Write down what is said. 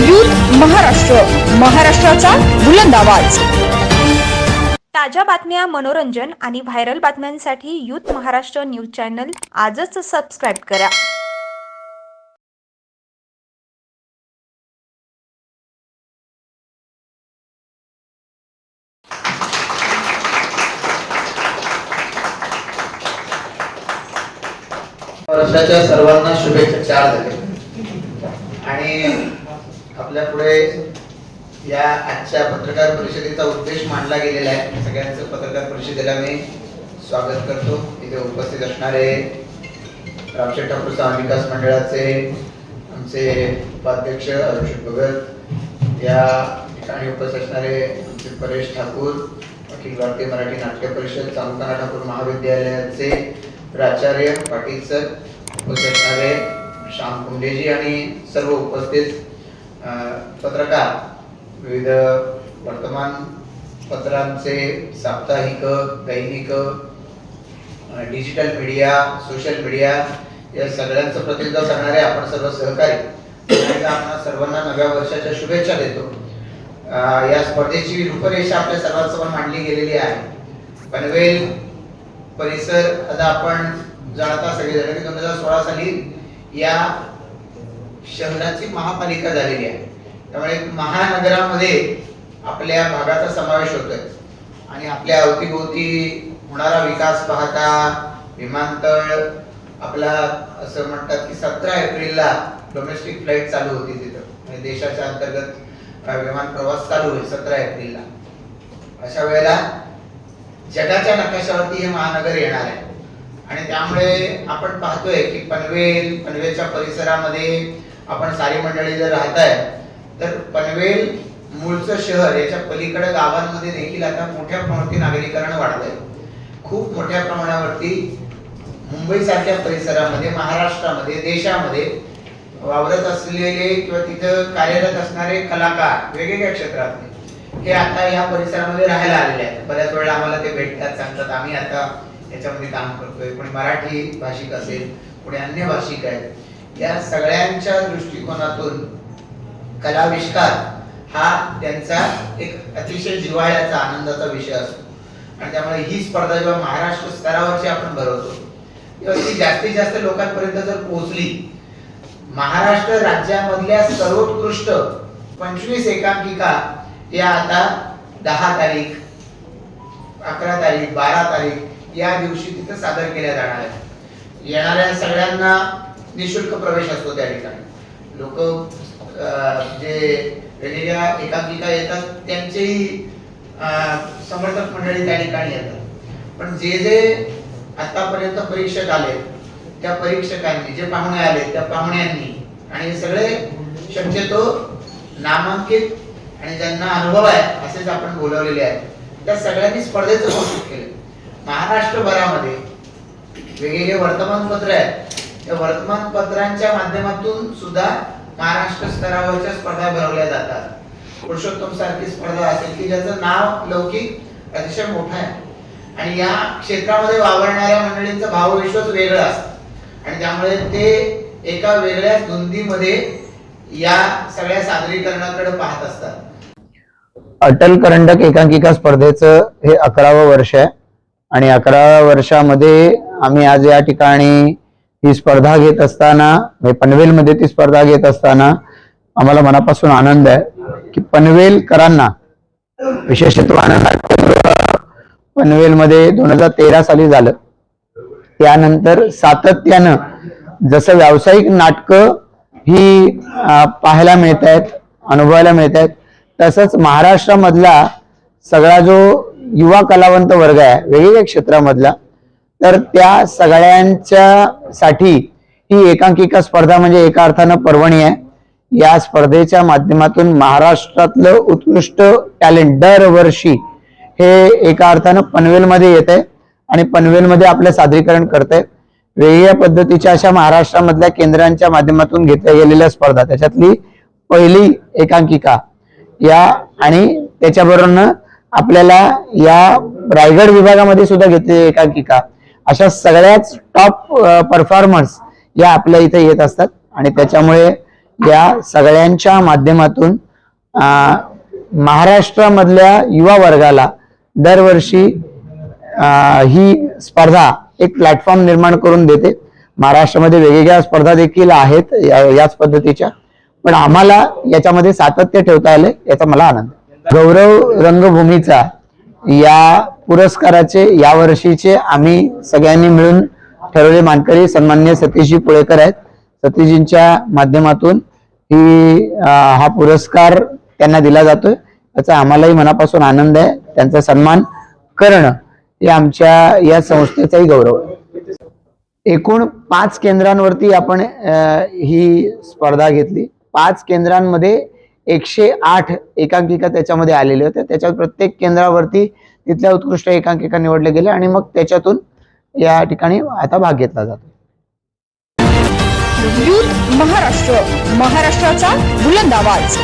Youth Maharashtra महाराष्ट्राचा बुलंद आवाज. ताज्या बातम्या मनोरंजन आणि व्हायरल बातम्यांसाठी यूथ महाराष्ट्र न्यूज चॅनल आजच सबस्क्राईब करा. वर्षाच्या सर्वांना शुभेच्छा चार झाले. आणि आपल्या पुढे या आजच्या पत्रकार परिषदेचा उद्देश मांडला गेलेला आहे. सगळ्यांचं पत्रकार परिषदेला मी स्वागत करतो. इथे उपस्थित असणारे रामशेठ ठाकूर समाज विकास मंडळाचे आमचे उपाध्यक्ष अरुषित भगत या ठिकाणी उपस्थित असणारे आमचे परेश ठाकूर अखिल भारतीय मराठी नाट्य परिषद चांगकाना ठाकूर महाविद्यालयाचे प्राचार्य पाटील सर उपस्थित असणारे श्याम कुंडेजी आणि सर्व उपस्थित पत्रकार विविध वर्तमानपत्रांचे साप्ताहिक दैनिक डिजिटल मीडिया सोशल मीडिया या सगळ्यांचं प्रतिनिधित्व करणारे आपण सर्व सहकारी. आपण सर्वांना नव्या वर्षाच्या शुभेच्छा देतो. या स्पर्धेची रूपरेषा आपल्या सर्वांसमोर मांडली गेलेली आहे. पनवेल परिसर आता आपण जाणता सगळेजण की दोन हजार सोळा साली या शहराची महापालिका झालेली आहे. त्यामुळे महानगरामध्ये आपल्या भागाचा समावेश होतोय. आणि आपल्या अवतीभोवती होणारा विकास पाहता विमानतळ आपला असं म्हणतात की सतरा एप्रिलला डोमेस्टिक फ्लाईट चालू होती तिथं. म्हणजे देशाच्या अंतर्गत विमान प्रवास चालू होईल सतरा एप्रिलला. अशा वेळेला जगाच्या नकाशावरती हे महानगर येणार आहे. आणि त्यामुळे आपण पाहतोय की पनवेल पनवेलच्या परिसरामध्ये आपण सारी मंडळी जर राहताय तर पनवेल मूळचं शहर याच्या पलीकडे गावांमध्ये देखील आता मोठ्या प्रमाणावरती नागरीकरण वाढलंय. खूप मोठ्या प्रमाणावरती मुंबई सारख्या परिसरामध्ये महाराष्ट्रामध्ये देशामध्ये वावरत असलेले किंवा तिथं कार्यरत असणारे कलाकार वेगवेगळ्या क्षेत्रातले हे आता या परिसरामध्ये राहायला आलेले आहेत. बऱ्याच वेळा आम्हाला ते भेटतात सांगतात आम्ही आता याच्यामध्ये काम करतोय. कोणी मराठी भाषिक असेल कोणी अन्य भाषिक आहेत. त्या सगळ्यांच्या दृष्टिकोनातून कलाविष्कार हा त्यांचा एक अतिशय जिव्हाळ्याचा आनंदाचा विषय असतो. आणि त्यामुळे ही स्पर्धा जेव्हा महाराष्ट्र स्तरावरची आपण भरवतो तेव्हा ती जास्तीत जास्त लोकांपर्यंत जर पोहोचली महाराष्ट्र राज्यामधल्या सर्वोत्कृष्ट पंचवीस एकांकिका या आता दहा तारीख अकरा तारीख बारा तारीख या दिवशी तिथं सादर केल्या जाणार आहेत. येणाऱ्या सगळ्यांना निशुल्क प्रवेश असतो त्या ठिकाणी. लोक जे वेगवेगळ्या एकांकिका येतात त्यांचेही समर्थक मंडळी त्या ठिकाणी येतात. पण जे जे आतापर्यंत परीक्षक आले त्या परीक्षकांनी जे पाहुणे आले त्या पाहुण्यांनी आणि हे सगळे शक्यतो नामांकित आणि ज्यांना अनुभव आहे असेच आपण बोलवलेले आहेत त्या सगळ्यांनी स्पर्धेचं कौतुक केलं. महाराष्ट्रभरामध्ये वेगवेगळे वर्तमानपत्र आहेत. वर्तमानपत्रांच्या माध्यमातून सुद्धा महाराष्ट्र स्तरावरच्या स्पर्धा भरवल्या जातात. पुरुषोत्तम सारखी स्पर्धा असेल की ज्याचं नाव लौकिक अतिशय मोठं आहे. आणि या क्षेत्रामध्ये वावरणाऱ्या मंडळींचं भावविश्वच वेगळं असतो. आणि त्यामुळे ते एका वेगळ्या धुंदीमध्ये या सगळ्या सादरीकरणाकडे पाहत असतात. अटल करंडक एकांकिका स्पर्धेचं हे अकरावं वर्ष आहे. आणि अकराव्या वर्षामध्ये आम्ही आज या ठिकाणी ही स्पर्धा घेत असताना म्हणजे पनवेलमध्ये ती स्पर्धा घेत असताना आम्हाला मनापासून आनंद आहे की पनवेलकरांना विशेषत्व आनंद पनवेलमध्ये दोन हजार तेरा साली झालं. त्यानंतर सातत्यानं जसं व्यावसायिक नाटकं ही पाहायला मिळत आहेत अनुभवायला मिळत आहेत तसंच महाराष्ट्रामधला सगळा जो युवा कलावंत वर्ग आहे वेगवेगळ्या क्षेत्रामधला तर त्या सगळ्यांच्या साठी ही एकांकिका स्पर्धा म्हणजे एका अर्थानं पर्वणी आहे. या स्पर्धेच्या माध्यमातून महाराष्ट्रातलं उत्कृष्ट टॅलेंट दरवर्षी हे एका अर्थानं पनवेलमध्ये येत आहे आणि पनवेलमध्ये आपलं सादरीकरण करत आहे वेगळ्या पद्धतीच्या अशा महाराष्ट्रामधल्या केंद्रांच्या माध्यमातून घेतल्या गेलेल्या स्पर्धा. त्याच्यातली पहिली एकांकिका या आणि त्याच्याबरोबर आपल्याला या रायगड विभागामध्ये सुद्धा घेतलेली एकांकिका. अशा सगळ्याच टॉप परफॉर्मर्स या आपल्या इथे येत असतात. आणि त्याच्यामुळे या सगळ्यांच्या माध्यमातून महाराष्ट्रामधल्या युवा वर्गाला दरवर्षी ही स्पर्धा एक प्लॅटफॉर्म निर्माण करून देते. महाराष्ट्रामध्ये वेगवेगळ्या स्पर्धा देखील आहेत या- याच पद्धतीच्या. पण आम्हाला याच्यामध्ये सातत्य ठेवता आले याचा मला आनंद गौरव रंगभूमीचा या पुरस्काराचे या वर्षीचे आम्ही सगळ्यांनी मिळून ठरवले मानकरी सन्मान्य सतीशजी पुळेकर आहेत. सतीशजींच्या माध्यमातून ही हा पुरस्कार त्यांना दिला जातोय. याचा आम्हालाही मनापासून आनंद आहे. त्यांचा सन्मान करणं हे आमच्या या संस्थेचाही गौरव आहे. एकूण पाच केंद्रांवरती आपण ही स्पर्धा घेतली. पाच केंद्रांमध्ये एकशे आठ एकांकिका त्याच्यामध्ये आलेल्या होत्या त्याच्यात प्रत्येक केंद्रावरती तिथल्या उत्कृष्ट एकांकिका निवडल्या गेल्या आणि मग त्याच्यातून या ठिकाणी आता भाग घेतला जातो. महाराष्ट्र महाराष्ट्राचा बुलंद आवाज.